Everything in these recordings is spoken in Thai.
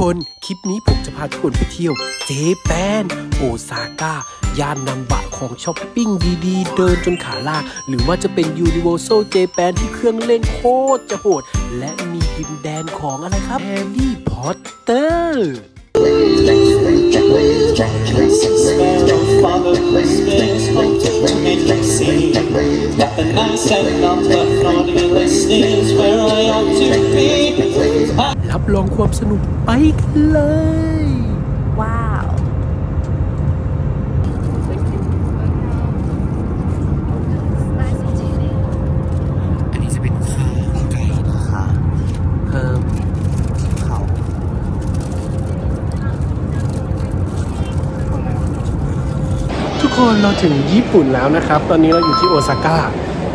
คน คลิปนี้ผมจะพาทุกคนไปเที่ยว เจแปน โอซาก้า ย่านนำบะของช้อปปิ้งดีๆ เดินจนขาลาก หรือว่าจะเป็น Universal Japan ที่เครื่องเล่นโคตรจะโหด และมีดินแดนของอะไรครับแฮร์รี่พอตเตอร์ รับรองความสนุกไปกันเลย ว้าว อันนี้จะเป็นขาไก่นะคะเพิ่มเขาทุก คนเราถึงญี่ปุ่นแล้วนะครับ ตอนนี้เราอยู่ที่โอซาก้า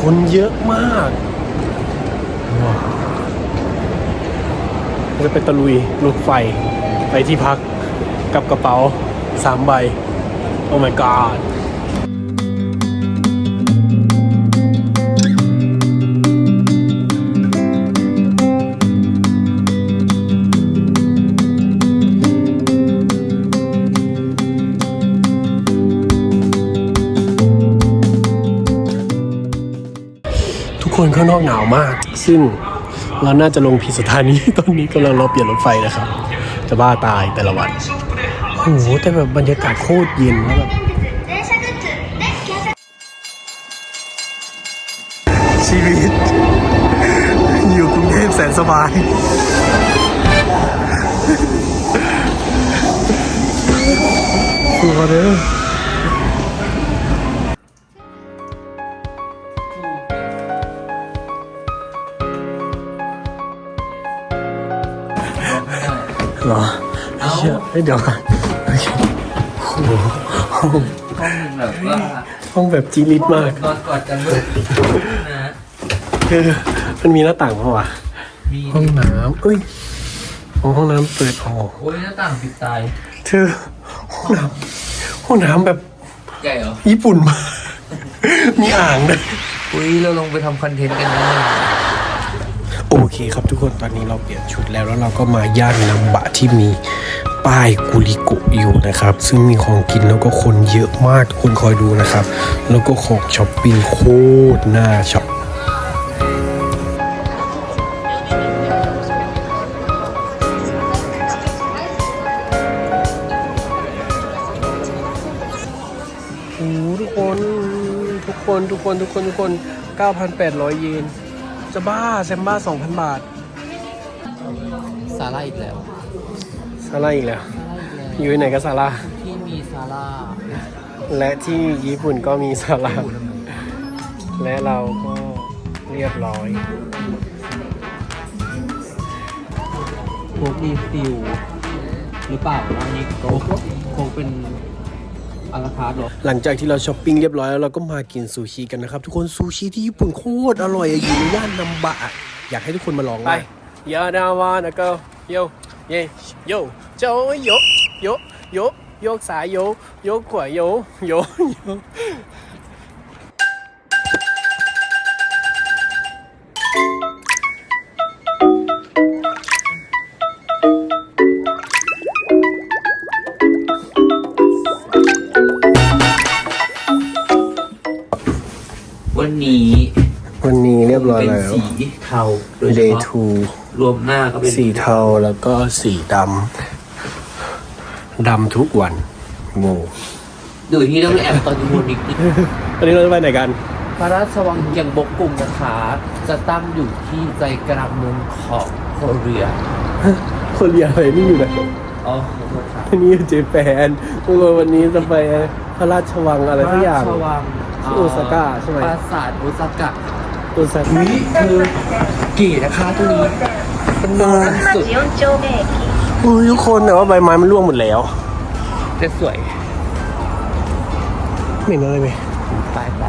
คนเยอะมากว้าวเราจะไปตะลุยรถไฟ ไปที่พักกับกระเป๋าสามใบ โอ้ my god คนข้างนอกหนาวมาก ซึ่งเราน่าจะลงผิดสถานีตอนนี้กำลังรอเปลี่ยนรถไฟนะครับ จะบ้าตายแต่ละวันโอ้โหแต่แบบบรรยากาศโคตรเย็นแล้วแบบชีวิต อยู่กรุงเทพแสนสบายสู้เขาเด้อ อเชี่ยเฮ้ยเดี๋ยวก่อนโอเคโอ้โหห้องห้องแบบว่าห้องแบบจีริตมาก นอนกอดกันเลยนะคือมันมีหน้าต่างปะวะมีห้องน้ำเอ้ยห้องห้องน้ำเปิดออกโอ้ยหน้าต่างปิดตาย เธอห้องน้ำห้องน้ำแบบใหญ่เหรอ ญี่ปุ่นมากมีอ่างด้วยอุ้ยเราลงไปทำคอนเทนต์กันนะ โอเคครับทุกคนตอนนี้เราเปลี่ยนชุดแล้วแล้วเราก็มาย่านนัมบะที่มีป้ายกุลิโกะอยู่นะครับ ซึ่งมีของกินแล้วก็คนเยอะมากทุกคนคอยดูนะครับ แล้วก็ของช้อปปิ้งโคตรน่าช็อปอ้โหทุกคนทุกคนทุกคนทุกคนทุกคน 9,800 เยน จะบ้าแซมบ้า2,000บาทซาร่าอีกแล้ว ซาร่าอีกแล้วอยู่ที่ไหนก็ซาร่าที่มีซาร่าและที่ญี่ปุ่นก็มีซาร่าและเราก็เรียบร้อยโคกรีฟิลหรือเปล่าอันนี้โคกโคกเป็น อาราคาร์ดเหรอ หลังจากที่เราช้อปปิ้งเรียบร้อยแล้วเราก็มากินซูชิกันนะครับทุกคนซูชิที่ญี่ปุ่นโคตรอร่อยอะอยู่ในย่านนัมบะอยากให้ทุกคนมาลองไปยาดาวานะก็โยเยโยโจโยโยโยโยกสายโยโยกขวาโยโยโย วันนี้วันนี้เรียบร้อยเป็นแล้ว สีเทาโดยเฉ day พาะ two รวมหน้าก็เป็นสีเทาแล้วก็สีดำดำทุกวันโง่โดยที่ต้องแอบตอนยูโมนิกนิดวันนี้เราจะไปไหนกัน พระราชวังยังบกกุมนะคะ จะตั้งอยู่ที่ใจกลางเมืองของโคเรียคนเรียนอะไรนี่อยู่ไหนอ๋อขอโทษครับอันนี้อยู่เจแปนทุกคนวันนี้จะไปพระราชวังอะไรสักอย่างพระรชวัง ที่อุซาก้าใช่ไหมปราสาทอุซากะอุซาก้านี่คือกี่นะคะตัวนี้เป็นนอสุดอุ้ยทุกคนแต่ว่าใบไม้มันร่วงหมดแล้วแต่สวยไม่นอะไรไหมไปไป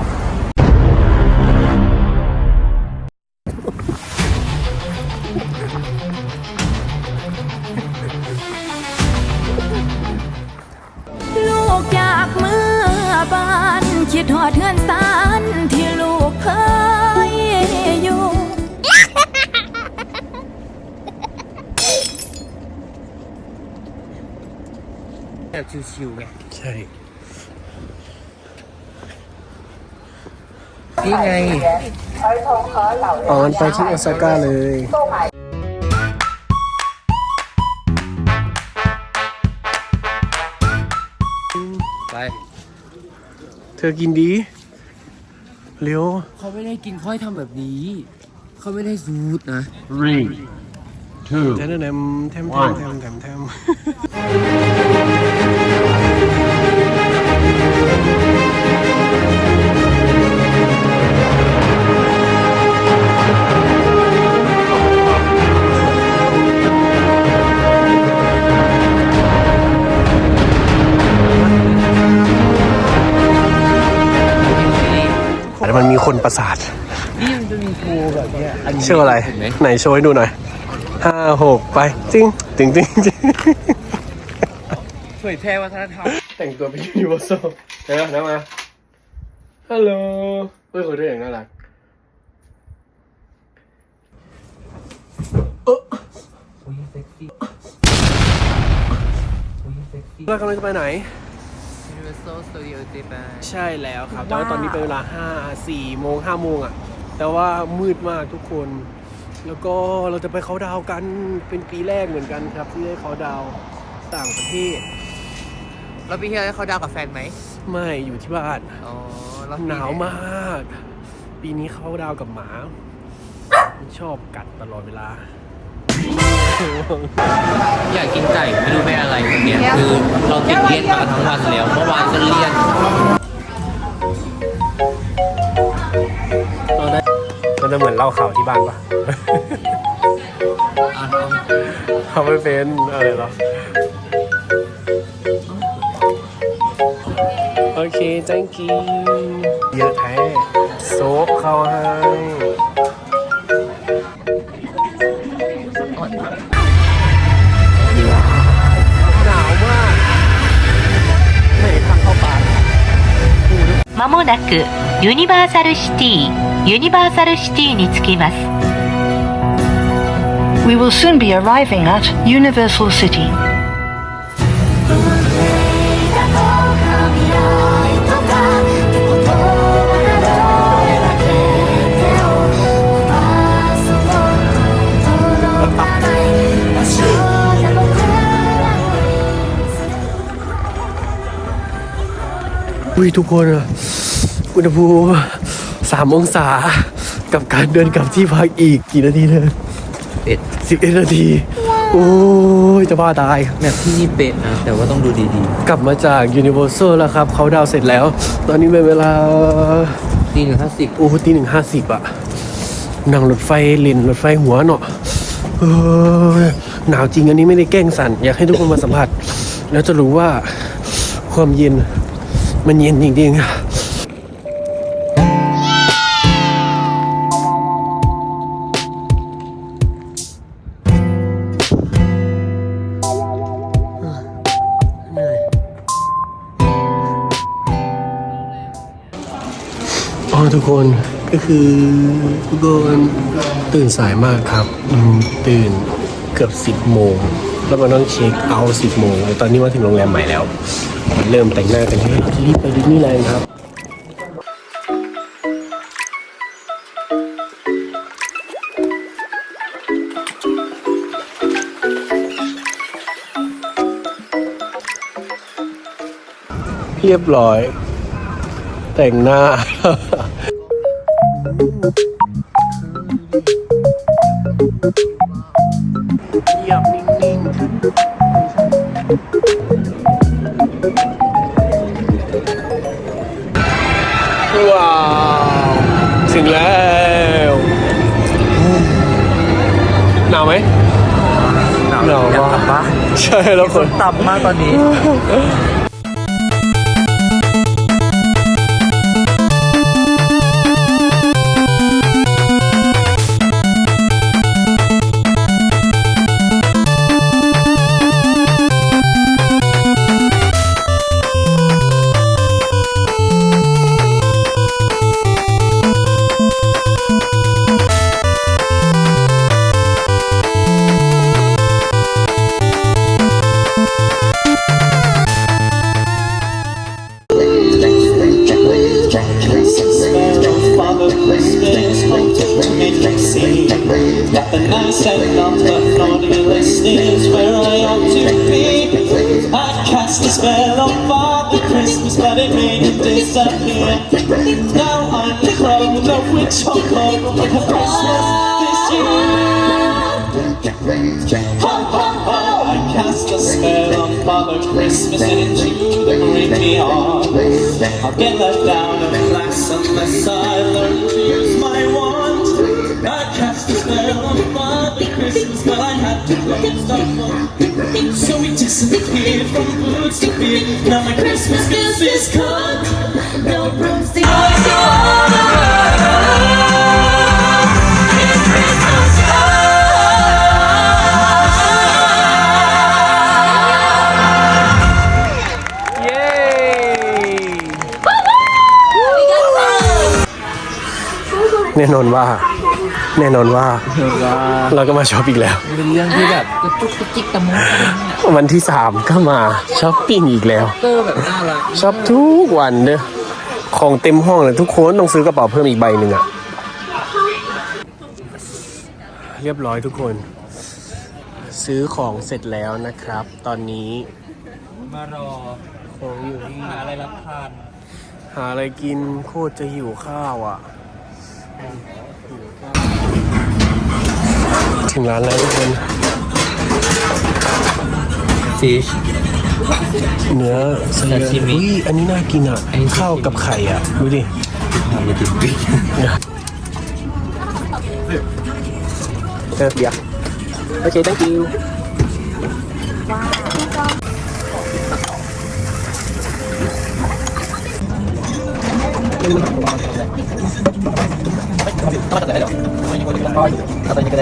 ชิวๆไง ใช่ นี่ไง อ๋อมันไปที่โอซาก้าเลยไป เธอกินดี เร็ว เขาไม่ได้กินค่อยทำแบบนี้ เขาไม่ได้ซูดนะ Three, two, แทมแทมแทมแทมแทม ชื่ออะไรเห็นไหมไหนโชว์ให้ดูหน่อยห้าหกไปจิ้งจิ้งจิ้งจิ้งเผยแพร่วัฒนธรรมแต่งตัวเป็นยูนิเวอร์แซลเฮ้ยนะมาฮัลโหลเฮ้ยคนที่อย่างน่ารักเอออุ้ยเซ็กซี่อุ้ยเซ็กซี่เรากำลังจะไปไหน Universal Studio Japan ใช่แล้วครับ แต่ว่าตอนนี้เป็นเวลาห้าสี่โมงห้าโมงอะ แต่ว่ามืดมากทุกคน แล้วก็เราจะไปเขาน์ดาวน์กันเป็นปีแรกเหมือนกันครับ ที่ได้เขาน์ดาวน์ต่างประเทศ แล้วพี่เฮียได้เขาดาวกับแฟนไหมไม่อยู่ที่บ้านอ๋อแล้วหนาวมาก ปีนี้เขาน์ดาวน์กับหมามันชอบกัดตลอดเวลา อยากกินไก่ไม่รู้เป็นอะไรวันเนี้ยคือเราติดเลี่ยนมาทั้งวันแล้วเมื่อวานก็เลี่ยนตอน จะเหมือนเล่าข่าวที่บ้านปะ อ่ะ เขาไม่เป็นอะไรหรอโอเค thank you เยอะแท้โซกเข้าให้ หนาวมากไหนทางเข้าป่า まもなくユニバーサルシティ ユニバーサルシティに着きます We will soon be arriving at Universal City いいとこあるこれもう3 องศากับการเดินกลับที่พักอีกกี่นาทีเธอเอ็ดสิบเอ็ดนาที โอ้ยจะบ้าตาย แมปที่นี่เป๊ะนะแต่ว่าต้องดูดีๆกลับมาจากยูนิเวอร์แซลแล้วครับ เขาดาวเสร็จแล้ว ตอนนี้เป็นเวลาตีหนึ่งห้าสิบโอ้ตีหนึ่งห้าสิบอะนั่งรถไฟลินรถไฟหัวเนาะเออหนาวจริงอันนี้ไม่ได้แกล้งสั่น อยากให้ทุกคนมาสัมผัส แล้วจะรู้ว่าความเย็นมันเย็นจริงๆอะ ทุกคนก็คือทุกคนตื่นสายมากครับตื่นเกือบสิบโมง แล้วมันต้องเช็คเอาท์สิบโมง ตอนนี้มาถึงโรงแรมใหม่แล้ว เริ่มแต่งหน้ากันให้รีบไปดิสนีย์แลนด์ครับเรียบร้อย แต่งหน้า ถึงแล้วหนาวไหมหนาวมากใช่แล้วคนต่ำมากตอนนี้ Now I'm the for Christmas this year. I cast a spell on Father Christmas and into the graveyard. I'll get left down in class unless I learn to use my wand. I cast a spell on Father Christmas, but I had to close the book. So he disappeared from boots to beer. Now my Christmas gift is cooked. No broomstick. เย้ แน่นอนว่า แน่นอนว่า เราก็มาช็อปอีกแล้ว เป็นเรื่องที่แบบกระจุกกระจิกตะมุตวันที่สามก็มาช้อปปิ้งอีกแล้ว เตอร์แบบน่ารักช็อปทุกวันเด้อ ของเต็มห้องเลยทุกคนต้องซื้อกระเป๋าเพิ่มอีกใบหนึ่งอะเรียบร้อยทุกคน ซื้อของเสร็จแล้วนะครับ ตอนนี้ มารอของอยู่นี่หาอะไรรับทาน หาอะไรกินโคตรจะหิวข้าวอะ ถึงร้านแล้วทุกคน ฟิช เนื้อซาชิมิอุ้ยอันนี้น่ากินอะ ข้าวกับไข่อะ ดูดิเออเบียร์โอเค thank you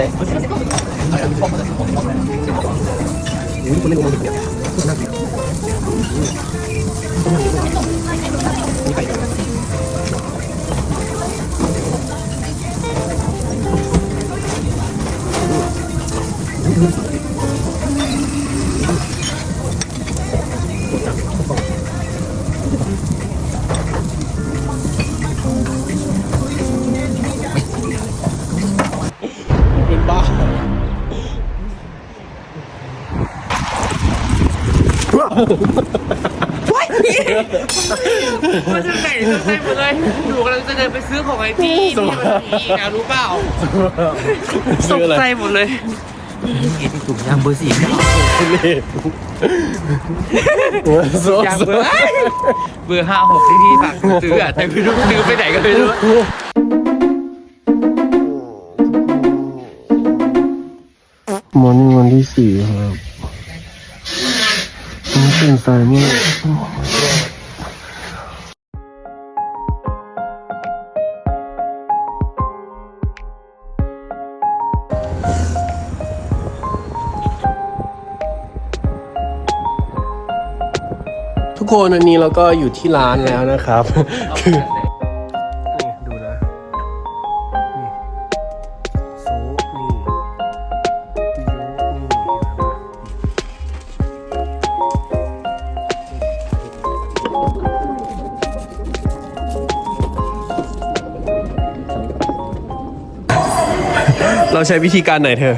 ได้ 2回。 มันจะไหนจะไปหมดเลยหนูกำลังจะเดินไปซื้อของไอ้พี่ที่มันมีอีกอะรู้เปล่าตซื้อกอะไรใจหมดเลยกินถุงยางเบอร์สี่โซอย่างเบอร์เบอร์ห้าหกที่พี่ฝากซื้ออะแต่ไม่รู้ซื้อไปไหนก็ไม่รู้มอร์นิ่งวันที่สี่ครับ นี่เป็นสายมากทุกคนอันนี้เราก็อยู่ที่ร้านแล้วนะครับคือ เราใช้วิธีการไหนเธอ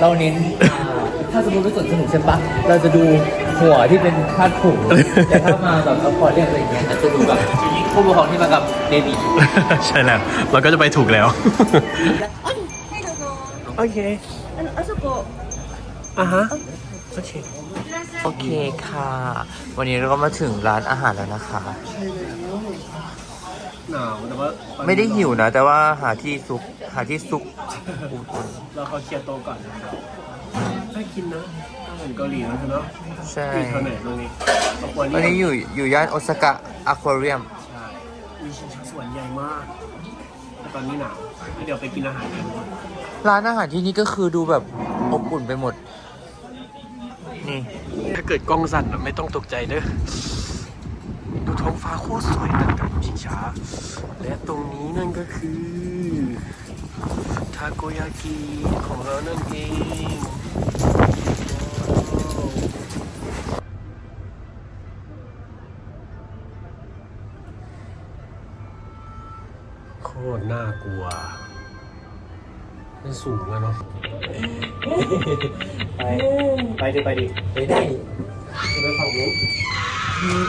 เราเน้น ถ้าสมมติเป็นสวนสนุกใช่ปะเราจะดูหัวที่เป็นคาดผมแต่ถ้ามาแบบเอาพอเรียกอะไรอย่างเงี้ยอาจจะดูแบบผู้ปกครองที่มากับเบบีใช่แล้วเราก็จะไปถูกแล้ว โอเคอะฮะโอเคโอเคค่ะ วันนี้เราก็มาถึงร้านอาหารแล้วนะคะ หนาวแต่ว่าไม่ได้หิวนะ แต่ว่าหาที่ซุกหาที่ซุกเราขอเคลียร์โต๊ะก่อนนะครับน่ากินนะอาหารเกาหลีนะเธอเนาะใช่อยู่แถวไหนตรงนี้เอาควรวันนี้นี่อยู่อยู่ย่านโอซาก้าอควาเรียม ใช่มีชิงช้าสวรรค์ใหญ่มากแต่ตอนนี้หนาวงั้นเดี๋ยวไปกินอาหารกันร้านอาหารที่นี่ก็คือดูแบบอบอุ่นไปหมด นี่ ถ้าเกิดกล้องสั่นอะไม่ต้องตกใจเด้อ ดูท้องฟ้าโคตรสวยนะกับชิงช้า และตรงนี้นั่นก็คือ ทาโกยากิของเรานั่นเองโคตรน่ากลัวมันสูงอะเนาะ ไป ไปดิ ไปดิ ไปได้ไปฝั่งนู้น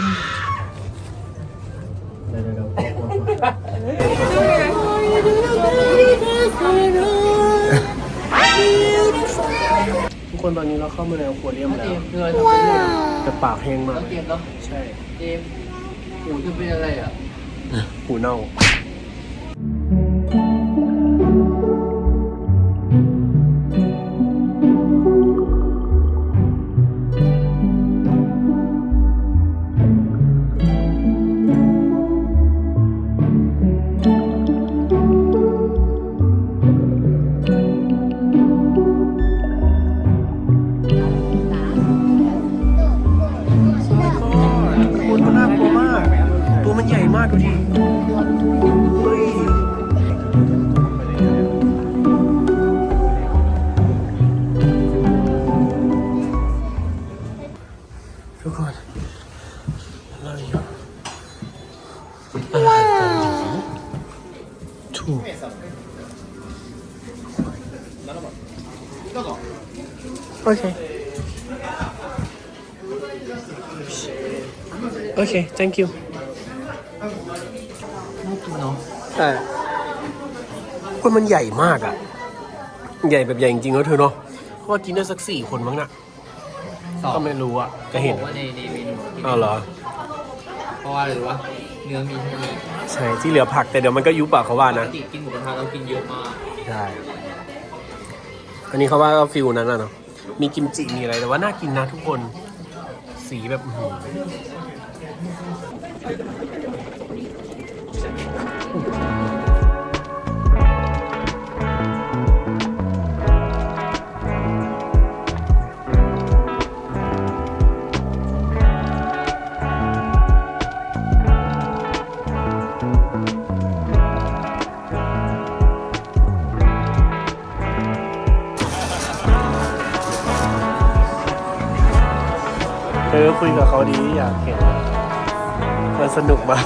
คนตอนนี้เราเข้ามาในอควาเรียมเจแล้วมส์เหนื่อยทำไปเรื่อยแต่ปากแห้งมาก เจมส์เนาะใช่ เจมส์หูจะเป็นอะไรอะ หูเน่า ว้าวถูกโอเค โอเค thank you น่ากินเนาะแต่คนมันใหญ่มากอะใหญ่แบบใหญ่จริงๆแล้วเธอเนาะเพราะว่ากินได้สักสี่คนมั้งน่ะ สองก็ไม่รู้อะก็เห็นบอกว่าในในเมนูที่อ้าวเหรอเพ ราะว่าอะไรรู้ปะเนื้อมีเท่านี้ใช่ที่เหลือผักแต่เดี๋ยวมันก็ยุบปากเขาว่าปกนะ ติกินหมูกระทะเรากินเยอะมากใช่ อันนี้เขาว่าก็ฟิลนั้นอะเนาะ มีกิมจิมีอะไรแต่ว่าน่ากินนะทุกคน สีแบบอื้อหือ เออคุยกับเขาดีอยากเห็น มันสนุกมาก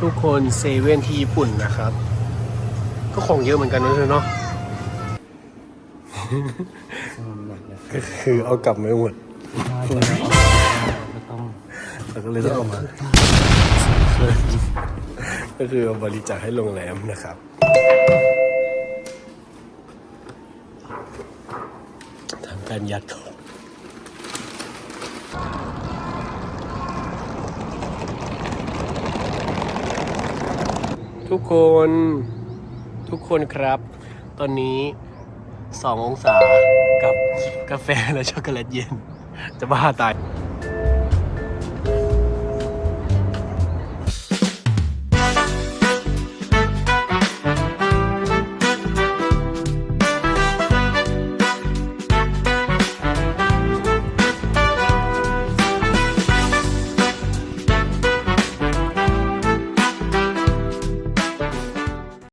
ทุกคนเซเว่นที่ญี่ปุ่นนะครับ ก็ของเยอะเหมือนกันนะเธอเนาะก็คือเอากลับไม่หมดเราก็เลยต้องเอามาก็คือเอาบริจาคให้โรงแรมนะครับ ทำการยัดก่อน ทุกคนทุกคนครับ ตอนนี้สององศากับกาแฟและช็อกโกแลตเย็น จะบ้าตาย